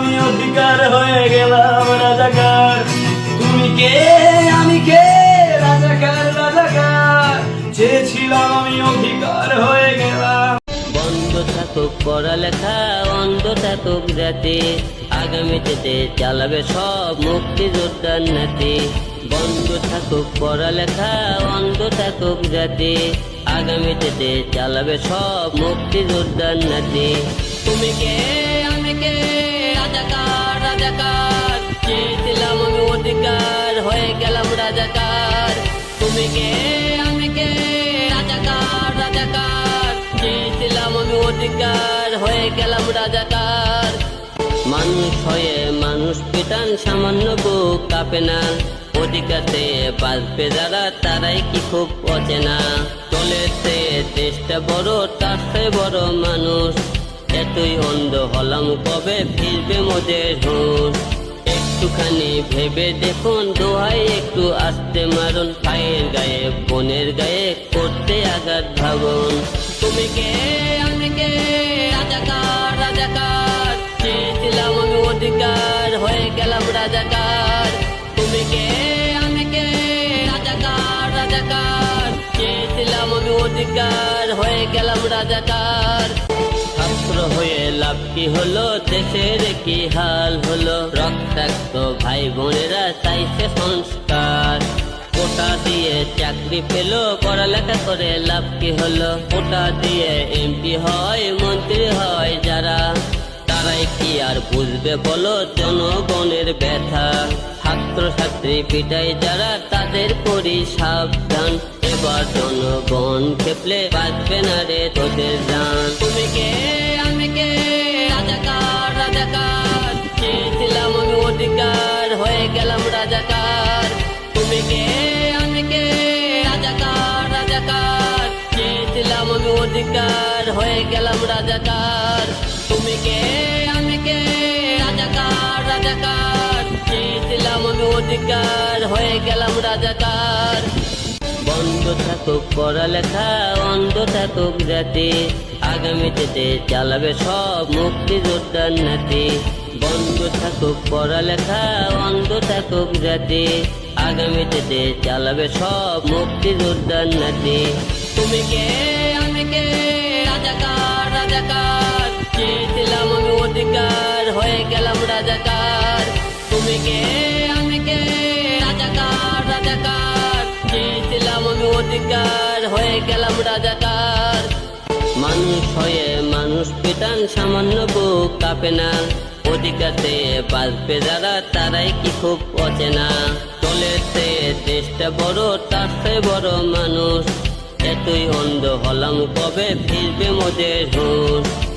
আমি অধিকার হয়ে গেলাম রাজাকার। তুমি কে? আমি কে? রাজাকার রাজাকার। চেয়েছিলাম আমি অধিকার হয়ে গেলাম। পড়ালেখা অন্ধ থাকুক জাতি আগামীতে চালাবে সব মুক্তিযোদ্ধার নাতি। বন্ধ থাকুক পড়ালেখা অন্ধ থাকুক জাতি আগামীতে চালাবে সব মুক্তিযোদ্ধার নাতি। তুমি কে? আমি কে? রাজাকার চেয়েছিলাম আমি অধিকার, হয়ে গেলাম রাজাকার। তুমি কে? আমি কে? রাজাকার রাজাকার চেয়েছিলাম আমি অধিকার, হয়ে গেলাম রাজাকার। মানুষ হয়ে মানুষ পেটান সামান্য বুক কাঁপে না। অধিকারতে বাঁচবে যারা, তারাই কি খুব অচেনা। চলেছে দেশটা বড়, তার বড় মানুষ। এতই অন্ধ হলাম, কবে ফিরবে মোদের হুঁশ? একটুখানি ভেবে দেখুন দোহাই একটু আসতে মারুন। ভাইয়ের গায়ে, বোনের গায়ে করতে আঘাত ভাবুন। তুমি কে? আমি কে? রাজাকার রাজাকার। চেয়েছিলাম আমি অধিকার, হয়ে গেলাম রাজাকার। তুমি কে? আমি কে? রাজাকার রাজাকার। চেয়েছিলাম আমি অধিকার, হয়ে গেলাম রাজাকার। ছাত্র হয়ে লাভ কি হলো? দেশের কি হাল হলো? রক্তাক্ত ভাই বোনেরা চাইছে সংস্কার। কোটা দিয়ে চাকরি পেল, পড়ালেখা করে লাভ কি হলো? কোটা দিয়ে এমপি হয়, মন্ত্রী হয় যারা। তারাই কি আর বুঝবে বলো? জনগণের ব্যথা। ছাত্র ছাত্রী পিটাই যারা, তাদের করি সাবধান এবার জনগণ খেপলে বাঁচবে না রে তোদের জান। তুমি কে? আমি কে? রাজাকার রাজাকার। চেয়েছিলাম আমি অধিকার, হয়ে গেলাম রাজাকার। তুমি কে? আমি কে? রাজাকার রাজাকার। চেয়েছিলাম আমি অধিকার, হয়ে গেলাম রাজাকার। তুমি কে? আমি কে? রাজাকার রাজাকার। চেয়েছিলাম আমি অধিকার, হয়ে গেলাম রাজাকার। থাকুক পড়ালেখা অন্ধ থাকুক জাতি আগামীতে চালাবে সব মুক্তিযোদ্ধার নাতি। বন্ধ থাকুক পড়ালেখা, অন্ধ থাকুক জাতি আগামীতে চালাবে সব মুক্তিযোদ্ধার নাতি। তুমি কে? আমি কে? রাজাকার রাজাকার। চেয়েছিলাম আমি অধিকার, হয়ে গেলাম রাজাকার। তুমি কে? অধিকার হয়ে গেলাম রাজাকার। মানুষ হয়ে মানুষ পেটান সামান্য বুক কাঁপে না। অধিকাতে বাঁচবে যারা, তারাই কি খুব অচেনা। চলেছে দেশটা বড়, তার বড় মানুষ। এতই অন্ধ হলাম কবে ফিরবে মোদের হুঁশ।